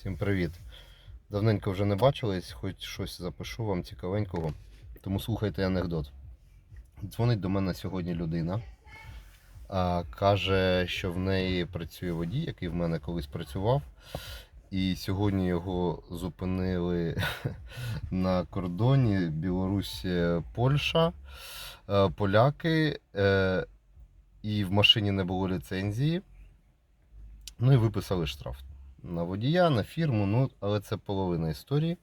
Всім привіт. Давненько вже не бачились, хоч щось запишу вам цікавенького. Тому слухайте анекдот. Дзвонить до мене сьогодні людина. А, каже, що в неї працює водій, який в мене колись працював. І сьогодні його зупинили на кордоні Білорусь, Польща, е, поляки, е, і в машині не було ліцензії. Ну і виписали штраф на водія, на фірму, ну, але це половина історії.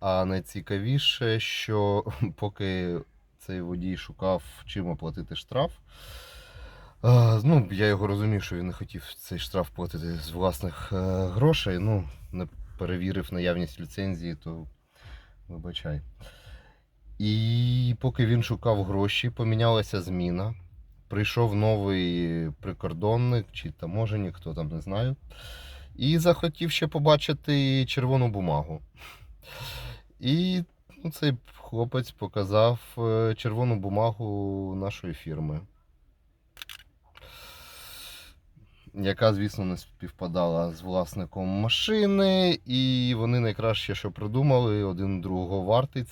А найцікавіше, що поки цей водій шукав, чим оплатити штраф. Ну, я його розумів, що він не хотів цей штраф платити з власних е, грошей. Ну, не перевірив наявність ліцензії, то вибачай. І поки він шукав гроші, помінялася зміна. Прийшов новий прикордонник чи таможенник, хто там не знаю. І захотів ще побачити червону бумагу. І ну, цей хлопець показав е, червону бумагу нашої фірми, яка, звісно, не співпадала з власником машини. І вони найкраще, що придумали, один другого вартий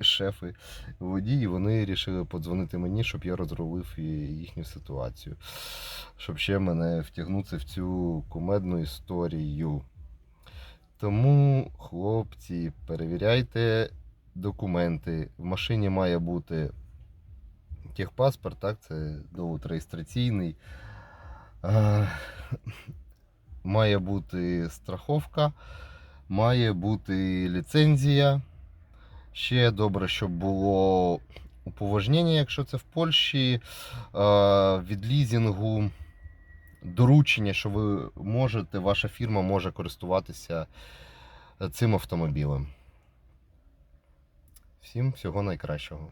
шеф і водій. І вони вирішили подзвонити мені, щоб я розрулив їхню ситуацію. Щоб ще мене втягнути в цю кумедну історію. Тому, хлопці, перевіряйте документи. В машині має бути техпаспорт, так, це довод реєстраційний. Е, Має бути страховка, має бути ліцензія. Ще добре, щоб було уповажнення, якщо це в Польщі, е, від лізінгу доручення, що ви можете, ваша фірма може користуватися цим автомобілем. Всім всього найкращого.